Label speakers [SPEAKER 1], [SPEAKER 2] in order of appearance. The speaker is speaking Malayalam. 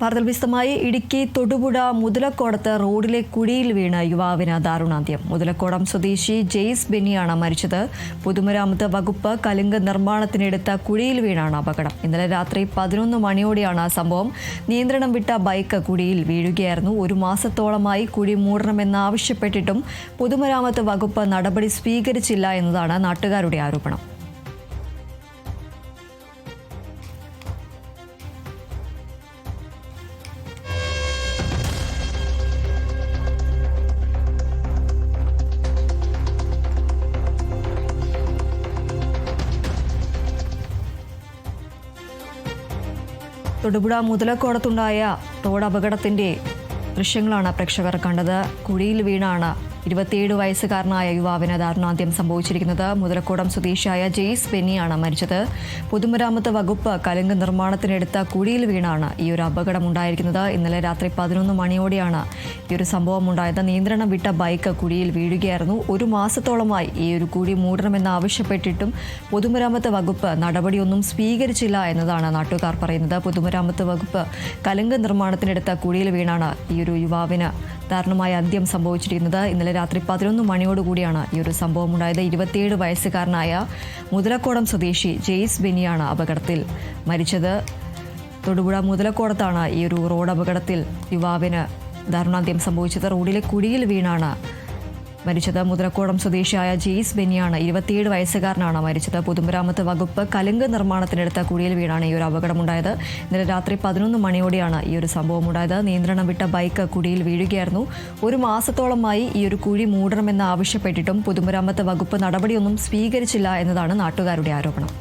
[SPEAKER 1] വാർത്തകൾ വിശദമായി. ഇടുക്കി തൊടുപുഴ മുതലക്കോടത്ത് റോഡിലെ കുഴിയിൽ വീണ യുവാവിന് ദാരുണാന്ത്യം. മുതലക്കോടം സ്വദേശി ജെയ്സ് ബെന്നിയാണ് മരിച്ചത്. പൊതുമരാമത്ത് വകുപ്പ് കലുങ്ക് നിർമ്മാണത്തിനെടുത്ത കുഴിയിൽ വീണാണ് അപകടം. ഇന്നലെ രാത്രി പതിനൊന്ന് മണിയോടെയാണ് സംഭവം. നിയന്ത്രണം വിട്ട ബൈക്ക് കുഴിയിൽ വീഴുകയായിരുന്നു. ഒരു മാസത്തോളമായി കുഴി മൂടണമെന്നാവശ്യപ്പെട്ടിട്ടും പൊതുമരാമത്ത് വകുപ്പ് നടപടി സ്വീകരിച്ചില്ല എന്നതാണ് നാട്ടുകാരുടെ ആരോപണം. തൊടുപുഴ മുതലക്കോടത്തുണ്ടായ റോഡ് അപകടത്തിന്റെ ദൃശ്യങ്ങളാണ് പ്രേക്ഷകർ കണ്ടത്. കുഴിയിൽ വീണാണ് ഇരുപത്തിയേഴ് വയസ്സുകാരനായ യുവാവിന് ദാരുണാന്ത്യം സംഭവിച്ചിരിക്കുന്നത് മുതലക്കോടം സ്വദേശിയായ ജെയ്സ് ബെന്നിയാണ് മരിച്ചത്. പൊതുമരാമത്ത് വകുപ്പ് കലുങ്ക് നിർമ്മാണത്തിനെടുത്ത കുഴിയിൽ വീണാണ് ഈ ഒരു അപകടം ഉണ്ടായിരിക്കുന്നത് ഇന്നലെ രാത്രി പതിനൊന്ന് മണിയോടെയാണ് ഈ ഒരു സംഭവം ഉണ്ടായത് നിയന്ത്രണം വിട്ട ബൈക്ക് കുഴിയിൽ വീഴുകയായിരുന്നു. ഒരു മാസത്തോളമായി ഈ ഒരു കുഴി മൂടണമെന്ന് ആവശ്യപ്പെട്ടിട്ടും പൊതുമരാമത്ത് വകുപ്പ് നടപടിയൊന്നും സ്വീകരിച്ചില്ല എന്നതാണ് നാട്ടുകാർ പറയുന്നത്. പൊതുമരാമത്ത് വകുപ്പ് കലുങ്ക് നിർമ്മാണത്തിനെടുത്ത കുഴിയിൽ വീണാണ് ഈ ഒരു യുവാവിന് ദാരുണമായ അന്ത്യം സംഭവിച്ചിരിക്കുന്നത്. ഇന്നലെ രാത്രി പതിനൊന്ന് മണിയോടുകൂടിയാണ് ഈ ഒരു സംഭവം ഉണ്ടായത്. ഇരുപത്തിയേഴ് വയസ്സുകാരനായ മുതലക്കോടം സ്വദേശി ജെയ്സ് ബെനിയാണ് അപകടത്തിൽ മരിച്ചത്. തൊടുപുഴ മുതലക്കോടത്താണ് ഈ ഒരു റോഡ് അപകടത്തിൽ യുവാവിന് ദാരുണാന്ത്യം സംഭവിച്ചത്. റോഡിലെ കുഴിയിൽ വീണാണ് മരിച്ചത് മുതലക്കോടം സ്വദേശിയായ ജെയ്സ് ബെന്നിയാണ്. ഇരുപത്തിയേഴ് വയസ്സുകാരനാണ് മരിച്ചത്. പൊതുമരാമത്ത് വകുപ്പ് കലുങ്ക് നിർമ്മാണത്തിനെടുത്ത കുഴിയിൽ വീടാണ് ഈ ഒരു അപകടമുണ്ടായത്. ഇന്നലെ രാത്രി പതിനൊന്ന് മണിയോടെയാണ് ഈ ഒരു സംഭവം ഉണ്ടായത് നിയന്ത്രണം വിട്ട ബൈക്ക് കുഴിയിൽ വീഴുകയായിരുന്നു. ഒരു മാസത്തോളമായി ഈ ഒരു കുഴി മൂടണമെന്ന് ആവശ്യപ്പെട്ടിട്ടും പൊതുമരാമത്ത് വകുപ്പ് നടപടിയൊന്നും സ്വീകരിച്ചില്ല എന്നതാണ് നാട്ടുകാരുടെ ആരോപണം.